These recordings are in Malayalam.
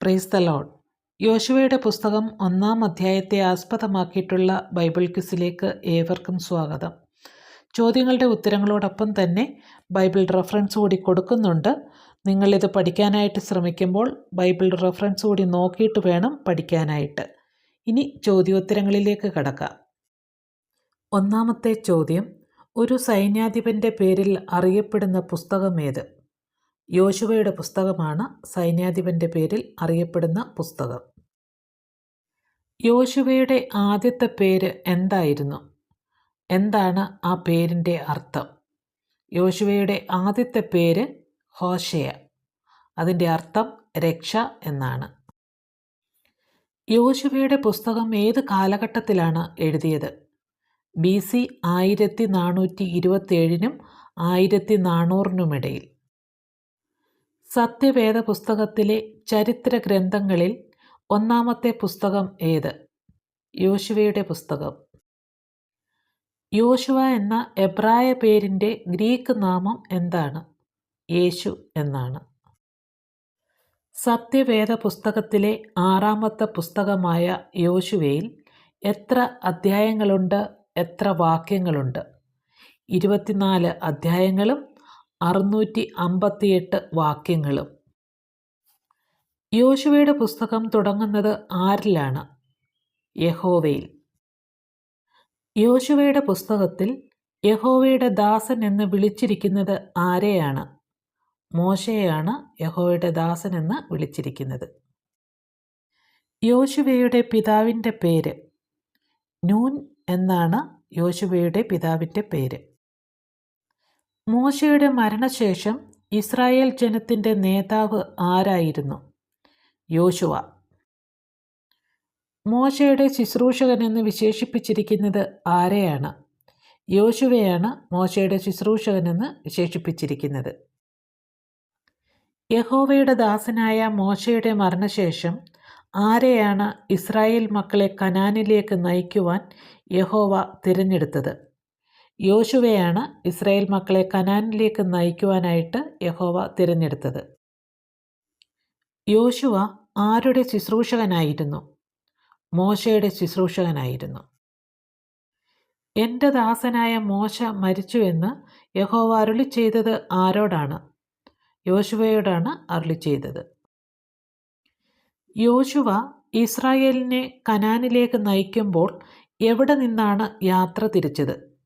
പ്രൈസ് ദ ലോഡ് യോശുവയുടെ പുസ്തകം ഒന്നാം അധ്യായത്തെ ആസ്പദമാക്കിയിട്ടുള്ള ബൈബിൾ ക്വിസിലേക്ക് ഏവർക്കും സ്വാഗതം. ചോദ്യങ്ങളുടെ ഉത്തരങ്ങളോടൊപ്പം തന്നെ ബൈബിൾ റെഫറൻസ് കൂടി കൊടുക്കുന്നുണ്ട്. നിങ്ങളിത് പഠിക്കാനായിട്ട് ശ്രമിക്കുമ്പോൾ ബൈബിൾ റെഫറൻസ് കൂടി നോക്കിയിട്ട് വേണം പഠിക്കാനായിട്ട്. ഇനി ചോദ്യോത്തരങ്ങളിലേക്ക് കടക്കാം. ഒന്നാമത്തെ ചോദ്യം ഒരു സൈന്യാധിപന്റെ പേരിൽ അറിയപ്പെടുന്ന പുസ്തകമേത്? യോശുവയുടെ പുസ്തകമാണ് സൈന്യാധിപന്റെ പേരിൽ അറിയപ്പെടുന്ന പുസ്തകം. യോശുവയുടെ ആദ്യത്തെ പേര് എന്തായിരുന്നു? എന്താണ് ആ പേരിന്റെ അർത്ഥം? യോശുവയുടെ ആദ്യത്തെ പേര് ഹോഷയ അതിന്റെ അർത്ഥം രക്ഷ എന്നാണ്. യോശുവയുടെ പുസ്തകം ഏത് കാലഘട്ടത്തിലാണ് എഴുതിയത്? ബി സി ആയിരത്തി നാനൂറ്റി ഇരുപത്തേഴിനും ആയിരത്തി നാനൂറിനുമിടയിൽ. സത്യവേദ പുസ്തകത്തിലെ ചരിത്ര ഗ്രന്ഥങ്ങളിൽ ഒന്നാമത്തെ പുസ്തകം ഏത്? യോശുവയുടെ പുസ്തകം. യോശുവ എന്ന എബ്രായ പേരിന്റെ ഗ്രീക്ക് നാമം എന്താണ്? യേശു എന്നാണ്. സത്യവേദ പുസ്തകത്തിലെ ആറാമത്തെ പുസ്തകമായ യോശുവയിൽ എത്ര അധ്യായങ്ങളുണ്ട്? എത്ര വാക്യങ്ങളുണ്ട്? ഇരുപത്തിനാല് അധ്യായങ്ങളും അറുന്നൂറ്റി അമ്പത്തിയെട്ട് വാക്യങ്ങളും. യോശുവയുടെ പുസ്തകം തുടങ്ങുന്നത് ആരിലാണ്? യഹോവയിൽ. യോശുവയുടെ പുസ്തകത്തിൽ യഹോവയുടെ ദാസൻ എന്ന് വിളിച്ചിരിക്കുന്നത് ആരെയാണ്? മോശയാണ് യഹോവയുടെ ദാസൻ എന്ന് വിളിച്ചിരിക്കുന്നത്. യോശുവയുടെ പിതാവിന്റെ പേര്. നൂൻ എന്നാണ് യോശുവയുടെ പിതാവിന്റെ പേര്. മോശയുടെ മരണശേഷം ഇസ്രായേൽ ജനത്തിന്റെ നേതാവ് ആരായിരുന്നു? യോശുവ. മോശയുടെ ശുശ്രൂഷകൻ എന്ന് വിശേഷിപ്പിച്ചിരിക്കുന്നത് ആരെയാണ്? യോശുവയാണ് മോശയുടെ ശുശ്രൂഷകനെന്ന് വിശേഷിപ്പിച്ചിരിക്കുന്നത്. യഹോവയുടെ ദാസനായ മോശയുടെ മരണശേഷം ആരെയാണ് ഇസ്രായേൽ മക്കളെ കനാനിലേക്ക് നയിക്കുവാൻ യഹോവ തിരഞ്ഞെടുത്തത്? യോശുവയാണ് ഇസ്രായേൽ മക്കളെ കനാനിലേക്ക് നയിക്കുവാനായിട്ട് യഹോവ തിരഞ്ഞെടുത്തത്. യോശുവ ആരുടെ ശുശ്രൂഷകനായിരുന്നു? മോശയുടെ ശുശ്രൂഷകനായിരുന്നു. എന്റെ ദാസനായ മോശ മരിച്ചു എന്ന് യഹോവ അരുളി ചെയ്തത് ആരോടാണ്? യോശുവയോടാണ് അരുളി ചെയ്തത്. യോശുവ ഇസ്രായേലിനെ കനാനിലേക്ക് നയിക്കുമ്പോൾ എവിടെ നിന്നാണ് യാത്ര തിരിച്ചത്?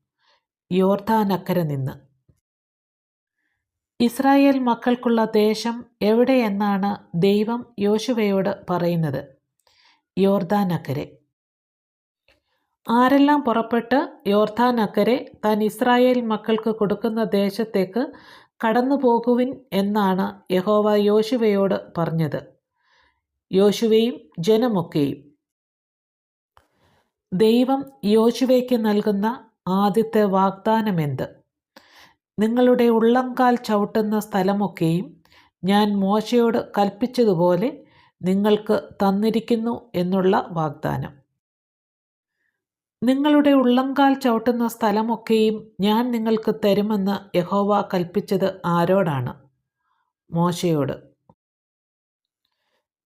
യോർദാനക്കര നിന്ന് ഇസ്രായേൽ മക്കൾക്കുള്ള ദേശം എവിടെയെന്നാണ് ദൈവം യോശുവയോട് പറയുന്നത്? യോർദാനക്കരെ. ആരെല്ലാം പുറപ്പെട്ട് യോർദാനക്കരെ താൻ ഇസ്രായേൽ മക്കൾക്ക് കൊടുക്കുന്ന ദേശത്തേക്ക് കടന്നു പോകുവിൻ എന്നാണ് യഹോവ യോശുവയോട് പറഞ്ഞത്. യോശുവയും ജനമൊക്കെയും. ദൈവം യോശുവയ്ക്ക് നൽകുന്ന ആദ്യത്തെ വാഗ്ദാനമെന്ത് നിങ്ങളുടെ ഉള്ളംകാൽ ചവിട്ടുന്ന സ്ഥലമൊക്കെയും ഞാൻ മോശയോട് കൽപ്പിച്ചതുപോലെ നിങ്ങൾക്ക് തന്നിരിക്കുന്നു എന്നുള്ള വാഗ്ദാനം. നിങ്ങളുടെ ഉള്ളംകാൽ ചവിട്ടുന്ന സ്ഥലമൊക്കെയും ഞാൻ നിങ്ങൾക്ക് തരുമെന്ന് യഹോവ കൽപ്പിച്ചത് ആരോടാണ്? മോശയോട്.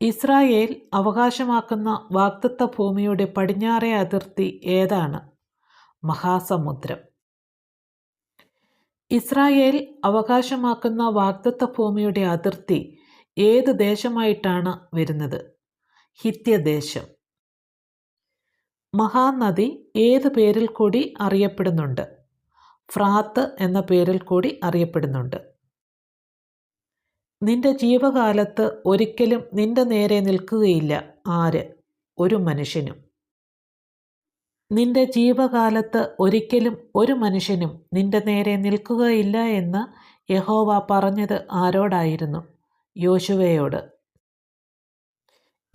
ഇസ്രായേൽ അവകാശമാക്കുന്ന വാക്തത്വ ഭൂമിയുടെ പടിഞ്ഞാറേ അതിർത്തി ഏതാണ്? മഹാസമുദ്രം. ഇസ്രായേൽ അവകാശമാക്കുന്ന വാഗ്ദത്ത ഭൂമിയുടെ അതിർത്തി ഏത് ദേശമായിട്ടാണ് വരുന്നത്? ഹിത്യദേശം മഹാനദി ഏത് പേരിൽ കൂടി അറിയപ്പെടുന്നുണ്ട്? ഫ്രാത്ത് എന്ന പേരിൽ കൂടി അറിയപ്പെടുന്നുണ്ട്. നിന്റെ ജീവകാലത്ത് ഒരിക്കലും നിന്റെ നേരെ നിൽക്കുകയില്ല ആര്? ഒരു മനുഷ്യനും. നിന്റെ ജീവകാലത്ത് ഒരിക്കലും ഒരു മനുഷ്യനും നിന്റെ നേരെ നിൽക്കുകയില്ല എന്ന് യഹോവ പറഞ്ഞത് ആരോടായിരുന്നു? യോശുവയോട്.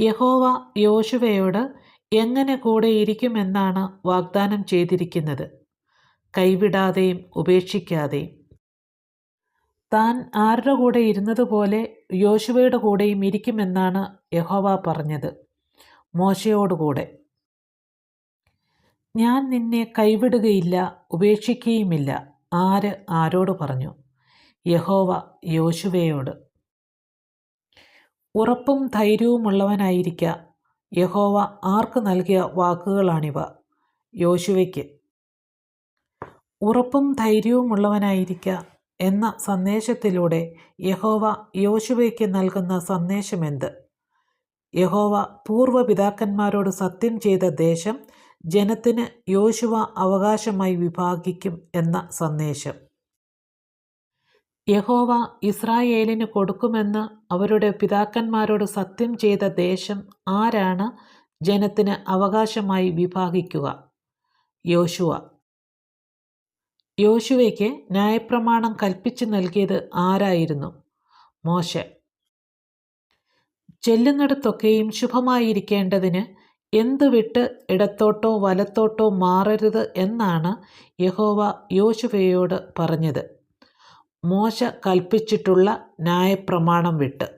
യഹോവ യോശുവയോട് എങ്ങനെ കൂടെ ഇരിക്കുമെന്നാണ് വാഗ്ദാനം ചെയ്തിരിക്കുന്നത്. കൈവിടാതെയും ഉപേക്ഷിക്കാതെയും. താൻ ആരുടെ കൂടെ ഇരുന്നതുപോലെ യോശുവയുടെ കൂടെയും ഇരിക്കുമെന്നാണ് യഹോവ പറഞ്ഞത്. മോശയോടുകൂടെ. ഞാൻ നിന്നെ കൈവിടുകയില്ല ഉപേക്ഷിക്കുകയുമില്ല ആര് ആരോട് പറഞ്ഞു? യഹോവ യോശുവയോട്. ഉറപ്പും ധൈര്യവുമുള്ളവനായിരിക്ക. യഹോവ ആർക്ക് നൽകിയ വാക്കുകളാണിവ? യോശുവയ്ക്ക്. ഉറപ്പും ധൈര്യവുമുള്ളവനായിരിക്ക എന്ന സന്ദേശത്തിലൂടെ യഹോവ യോശുവയ്ക്ക് നൽകുന്ന സന്ദേശമെന്ത്? യഹോവ പൂർവപിതാക്കന്മാരോട് സത്യം ചെയ്ത ദേശം ജനത്തിന് യോശുവ അവകാശമായി വിഭാഗിക്കും എന്ന സന്ദേശം. യഹോവ ഇസ്രായേലിന് കൊടുക്കുമെന്ന് അവരുടെ പിതാക്കന്മാരോട് സത്യം ചെയ്ത ദേശം ആരാണ്? ജനത്തിന് അവകാശമായി വിഭാഗിക്കുക. യോശുവ. യോശുവയ്ക്ക് ന്യായപ്രമാണം കൽപ്പിച്ചു നൽകിയത് ആരായിരുന്നു? മോശ. ചെല്ലുന്നിടത്തൊക്കെയും ശുഭമായിരിക്കേണ്ടതിന് എന്ത് വിട്ട് ഇടത്തോട്ടോ വലത്തോട്ടോ മാറരുത് എന്നാണ് യഹോവ യോശുവയോട് പറഞ്ഞത്. മോശ കൽപ്പിച്ചിട്ടുള്ള ന്യായപ്രമാണം വിട്ട്.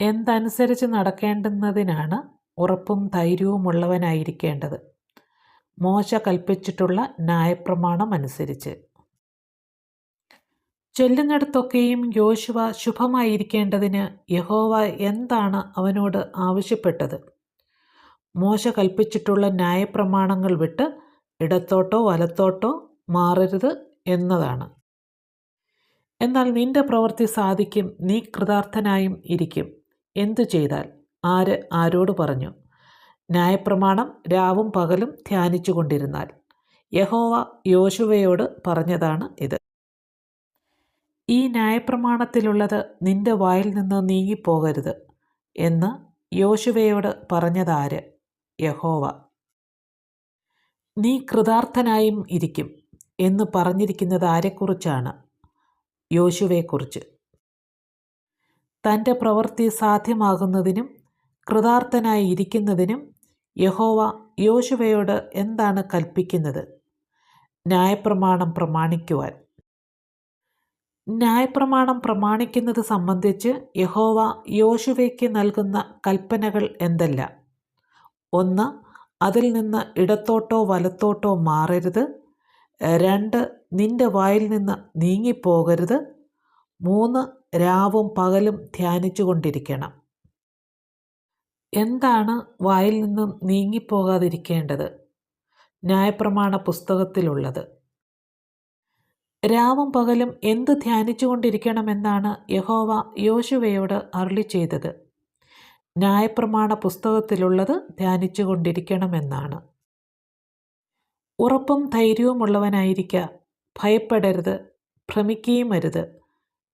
എന്തനുസരിച്ച് നടക്കേണ്ടുന്നതിനാണ് ഉറപ്പും ധൈര്യവുമുള്ളവനായിരിക്കേണ്ടത്. മോശ കൽപ്പിച്ചിട്ടുള്ള ന്യായപ്രമാണം അനുസരിച്ച്. ചെല്ലുന്നിടത്തൊക്കെയും യോശുവ ശുഭമായിരിക്കേണ്ടതിന് യഹോവ എന്താണ് അവനോട് ആവശ്യപ്പെട്ടത്? മോശ കൽപ്പിച്ചിട്ടുള്ള ന്യായപ്രമാണങ്ങൾ വിട്ട് ഇടത്തോട്ടോ വലത്തോട്ടോ മാറരുത് എന്നതാണ്. എന്നാൽ നിന്റെ പ്രവൃത്തി സാധിക്കും നീ കൃതാർത്ഥനായും ഇരിക്കും. എന്തു ചെയ്താൽ? ആര് ആരോട് പറഞ്ഞു? ന്യായപ്രമാണം രാവും പകലും ധ്യാനിച്ചു കൊണ്ടിരുന്നാൽ. യഹോവ യോശുവയോട് പറഞ്ഞതാണ് ഇത്. ഈ ന്യായപ്രമാണത്തിലുള്ളത് നിന്റെ വായിൽ നിന്ന് നീങ്ങിപ്പോകരുത് എന്ന് യോശുവയോട് പറഞ്ഞതാര്? യഹോവ. നീ കൃതാർത്ഥനായും ഇരിക്കും എന്ന് പറഞ്ഞിരിക്കുന്നത് ആരെക്കുറിച്ചാണ്? യോശുവയെക്കുറിച്ച്. തന്റെ പ്രവൃത്തി സാധ്യമാകുന്നതിനും കൃതാർത്ഥനായി ഇരിക്കുന്നതിനും യഹോവ യോശുവയോട് എന്താണ് കൽപ്പിക്കുന്നത്? ന്യായപ്രമാണം പ്രമാണിക്കുവാൻ. ന്യായപ്രമാണം പ്രമാണിക്കുന്നത് സംബന്ധിച്ച് യഹോവ യോശുവയ്ക്ക് നൽകുന്ന കൽപ്പനകൾ എന്തല്ല? ഒന്ന് അതിൽ നിന്ന് ഇടത്തോട്ടോ വലത്തോട്ടോ മാറരുത്. രണ്ട് നിന്റെ വായിൽ നിന്ന് നീങ്ങിപ്പോകരുത്. മൂന്ന് രാവും പകലും ധ്യാനിച്ചു കൊണ്ടിരിക്കണം എന്താണ് വായിൽ നിന്നും നീങ്ങിപ്പോകാതിരിക്കേണ്ടത്? ന്യായപ്രമാണ പുസ്തകത്തിലുള്ളത്. രാവും പകലും എന്ത് ധ്യാനിച്ചുകൊണ്ടിരിക്കണമെന്നാണ് യഹോവ യോശുവയോട് അരുളി ചെയ്തത് ന്യായപ്രമാണ പുസ്തകത്തിലുള്ളത് ധ്യാനിച്ചു കൊണ്ടിരിക്കണമെന്നാണ് ഉറപ്പും ധൈര്യവുമുള്ളവനായിരിക്ക ഭയപ്പെടരുത് ഭ്രമിക്കുകയും അരുത്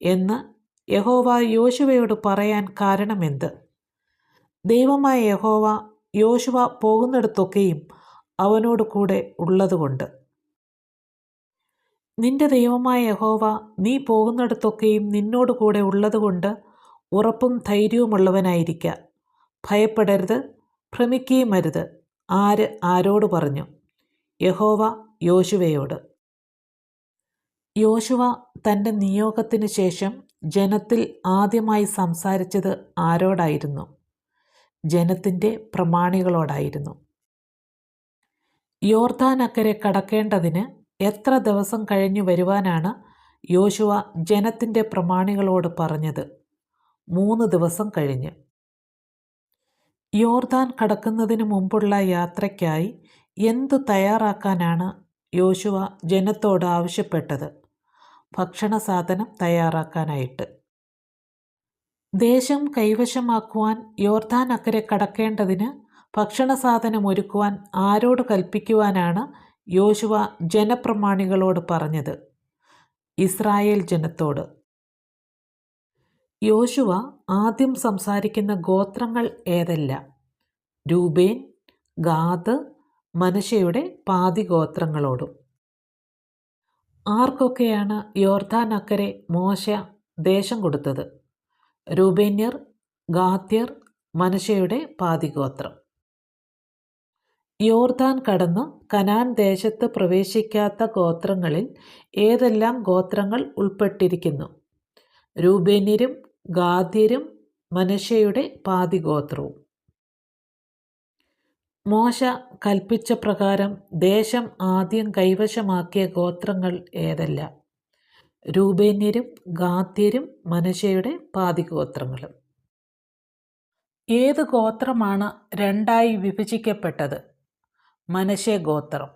എന്ന് യഹോവ യോശുവയോട് പറയാൻ കാരണമെന്ത്? ദൈവമായ യഹോവ യോശുവ പോകുന്നിടത്തൊക്കെയും അവനോട് കൂടെ ഉള്ളതുകൊണ്ട്. നിന്റെ ദൈവമായ യഹോവ നീ പോകുന്നിടത്തൊക്കെയും നിന്നോട് കൂടെ ഉള്ളതുകൊണ്ട് ഉറപ്പും ധൈര്യവുമുള്ളവനായിരിക്കുക ഭയപ്പെടരുത് ഭ്രമിക്കുകയും അരുത് ആര് ആരോട് പറഞ്ഞു? യഹോവ യോശുവയോട്. യോശുവ തന്റെ നിയോഗത്തിന് ശേഷം ജനത്തിൽ ആദ്യമായി സംസാരിച്ചത് ആരോടായിരുന്നു? ജനത്തിന്റെ പ്രമാണികളോടായിരുന്നു. യോർദാൻ അക്കരെ കടക്കേണ്ടതിന് എത്ര ദിവസം കഴിഞ്ഞു വരുവാനാണ് യോശുവ ജനത്തിന്റെ പ്രമാണികളോട് പറഞ്ഞത്? മൂന്ന് ദിവസം കഴിഞ്ഞ്. യോർദാൻ കടക്കുന്നതിന് മുമ്പുള്ള യാത്രയ്ക്കായി എന്തു തയ്യാറാക്കാനാണ് യോശുവ ജനത്തോട് ആവശ്യപ്പെട്ടത്? ഭക്ഷണ സാധനം തയ്യാറാക്കാനായിട്ട്. ദേശം കൈവശമാക്കുവാൻ യോർദാൻ അക്കരെ കടക്കേണ്ടതിന് ഭക്ഷണ സാധനം ഒരുക്കുവാൻ ആരോട് കൽപ്പിക്കുവാനാണ് യോശുവ ജനപ്രമാണികളോട് പറഞ്ഞത്. ഇസ്രായേൽ ജനത്തോട്. യോശുവ ആദ്യം സംസാരിക്കുന്ന ഗോത്രങ്ങൾ ഏതല്ല? രൂപേൻ ഗാദ് മനശയുടെ പാതി ഗോത്രങ്ങളോടും ആർക്കൊക്കെയാണ് യോർദാൻ അക്കരെ മോശ ദേശം കൊടുത്തത്? രൂപേന്യർ ഗാത്യർ മനശയുടെ പാതിഗോത്രം. യോർദാൻ കടന്ന് കനാൻ ദേശത്ത് പ്രവേശിക്കാത്ത ഗോത്രങ്ങളിൽ ഏതെല്ലാം ഗോത്രങ്ങൾ ഉൾപ്പെട്ടിരിക്കുന്നു? രൂപേന്യരും ഗാദ്യരും മനശയുടെ പാതിഗോത്രവും. മോശ കൽപ്പിച്ച പ്രകാരം ദേശം ആദ്യം കൈവശമാക്കിയ ഗോത്രങ്ങൾ ഏതല്ല? രൂപേന്യരും ഗാദ്യരും മനശയുടെ പാതിഗോത്രങ്ങളും. ഏത് ഗോത്രമാണ് രണ്ടായി വിഭജിക്കപ്പെട്ടത്? മനുഷ്യ ഗോത്രം.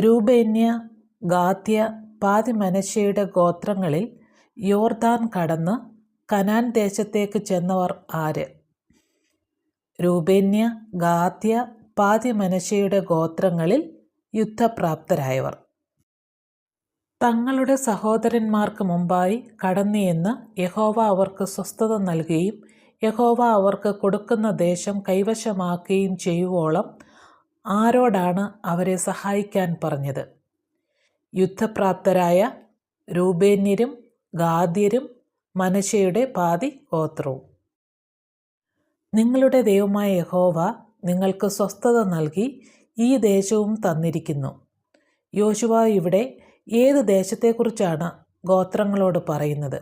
രൂപേന്യ ഗാദ്യ പാതി മനശയുടെ ഗോത്രങ്ങളിൽ യോർദാൻ കടന്ന് കനാൻ ദേശത്തേക്ക് ചെന്നവർ ആര്? രൂപേന്യ ഗാദ്യ പാതി മനശയുടെ ഗോത്രങ്ങളിൽ യുദ്ധപ്രാപ്തരായവർ. തങ്ങളുടെ സഹോദരന്മാർക്ക് മുമ്പായി കടന്നിയെന്ന് യഹോവ അവർക്ക് സ്വസ്ഥത നൽകുകയും യഹോവ അവർക്ക് കൊടുക്കുന്ന ദേശം കൈവശമാക്കുകയും ചെയ്യുവോളം ആരോടാണ് അവരെ സഹായിക്കാൻ പറഞ്ഞത്? യുദ്ധപ്രാപ്തരായ രൂപേന്യരും ഗാദ്യരും മനശയുടെ പാതി ഗോത്രവും. നിങ്ങളുടെ ദൈവമായ യഹോവ നിങ്ങൾക്ക് സ്വസ്ഥത നൽകി ഈ ദേശവും തന്നിരിക്കുന്നു. യോശുവ ഇവിടെ ഏത് ദേശത്തെക്കുറിച്ചാണ് ഗോത്രങ്ങളോട് പറയുന്നത്?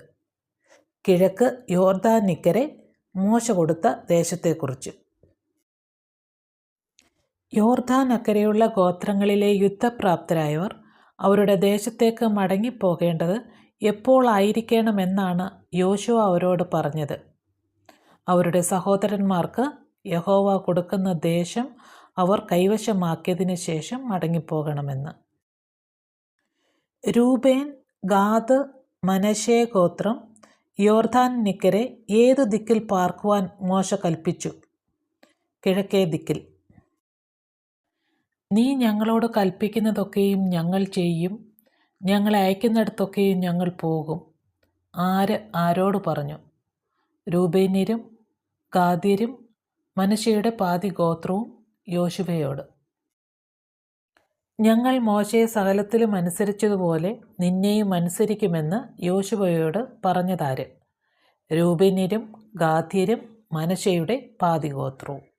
കിഴക്ക് യോർദാനിക്കരെ മോശ കൊടുത്ത ദേശത്തെക്കുറിച്ച്. യോർദാൻ അക്കരെയുള്ള ഗോത്രങ്ങളിലെ യുദ്ധപ്രാപ്തരായവർ അവരുടെ ദേശത്തേക്ക് മടങ്ങിപ്പോകേണ്ടത് എപ്പോൾ ആയിരിക്കണമെന്നാണ് യോശുവ അവരോട് പറഞ്ഞത്. അവരുടെ സഹോദരന്മാർക്ക് യഹോവ കൊടുക്കുന്ന ദേശം അവർ കൈവശമാക്കിയതിന് ശേഷം മടങ്ങിപ്പോകണമെന്ന്. രൂപേൻ ഗാദ് മനശേ ഗോത്രം യോർദാൻ നിക്കരെ ഏതു ദിക്കിൽ പാർക്കുവാൻ മോശ കൽപ്പിച്ചു? കിഴക്കേ ദിക്കിൽ. നീ ഞങ്ങളോട് കൽപ്പിക്കുന്നതൊക്കെയും ഞങ്ങൾ ചെയ്യും. ഞങ്ങളെ അയക്കുന്നിടത്തൊക്കെയും ഞങ്ങൾ പോകും. ആര് ആരോട് പറഞ്ഞു? രൂപേന്യരും ഗാദ്യരും മനുഷ്യയുടെ പാതി ഗോത്രവും യോശുവയോട്. ഞങ്ങൾ മോശയെ സകലത്തിലും അനുസരിച്ചതുപോലെ നിന്നെയും അനുസരിക്കുമെന്ന് യോശുവയോട് പറഞ്ഞതാര്? രൂപേന്യരും ഗാദ്യരും മനശയുടെ പാതി ഗോത്രവും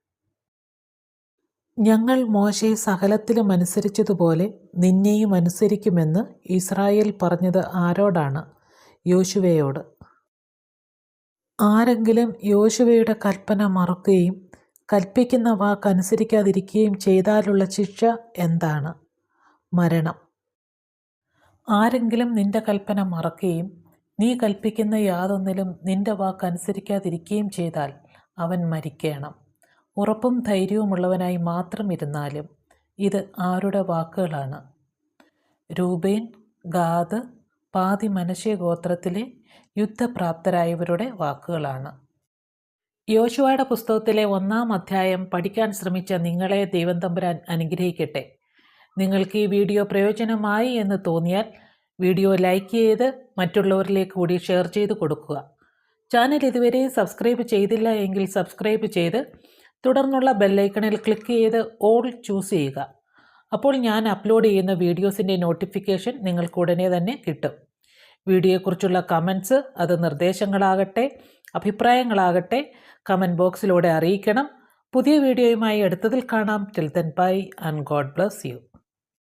ഞങ്ങൾ മോശയെ സകലത്തിലും അനുസരിച്ചതുപോലെ നിന്നെയും അനുസരിക്കുമെന്ന് ഇസ്രായേൽ പറഞ്ഞത് ആരോടാണ്? യോശുവയോട്. ആരെങ്കിലും യോശുവയുടെ കൽപ്പന മറക്കുകയും കൽപ്പിക്കുന്ന വാക്ക് അനുസരിക്കാതിരിക്കുകയും ചെയ്താലുള്ള ശിക്ഷ എന്താണ്? മരണം. ആരെങ്കിലും നിന്റെ കൽപ്പന മറക്കുകയും നീ കൽപ്പിക്കുന്ന യാതൊന്നിലും നിന്റെ വാക്ക് അനുസരിക്കാതിരിക്കുകയും ചെയ്താൽ അവൻ മരിക്കണം. ഉറപ്പും ധൈര്യവുമുള്ളവനായി മാത്രം ഇരുന്നാലും ഇത് ആരുടെ വാക്കുകളാണ്? രൂപേൻ ഗാദ് പാതി മനുഷ്യ ഗോത്രത്തിലെ യുദ്ധപ്രാപ്തരായവരുടെ വാക്കുകളാണ്. യോശുവയുടെ പുസ്തകത്തിലെ ഒന്നാം അധ്യായം പഠിക്കാൻ ശ്രമിച്ച നിങ്ങളെ ദൈവം തമ്പുരാൻ അനുഗ്രഹിക്കട്ടെ. നിങ്ങൾക്ക് ഈ വീഡിയോ പ്രയോജനമായി എന്ന് തോന്നിയാൽ വീഡിയോ ലൈക്ക് ചെയ്ത് മറ്റുള്ളവരിലേക്ക് കൂടി ഷെയർ ചെയ്ത് കൊടുക്കുക. ചാനൽ ഇതുവരെ സബ്സ്ക്രൈബ് ചെയ്തില്ല എങ്കിൽ സബ്സ്ക്രൈബ് ചെയ്ത് തുടർന്നുള്ള ബെല്ലൈക്കണിൽ ക്ലിക്ക് ചെയ്ത് ഓൾ ചൂസ് ചെയ്യുക. അപ്പോൾ ഞാൻ അപ്ലോഡ് ചെയ്യുന്ന വീഡിയോസിന്റെ നോട്ടിഫിക്കേഷൻ നിങ്ങൾക്ക് ഉടനെ തന്നെ കിട്ടും. വീഡിയോയെക്കുറിച്ചുള്ള കമൻസ് അത് നിർദ്ദേശങ്ങളാകട്ടെ അഭിപ്രായങ്ങളാകട്ടെ കമന്റ് ബോക്സിലൂടെ അറിയിക്കണം. പുതിയ വീഡിയോയുമായി അടുത്തതിൽ കാണാം. Till then bye and God bless you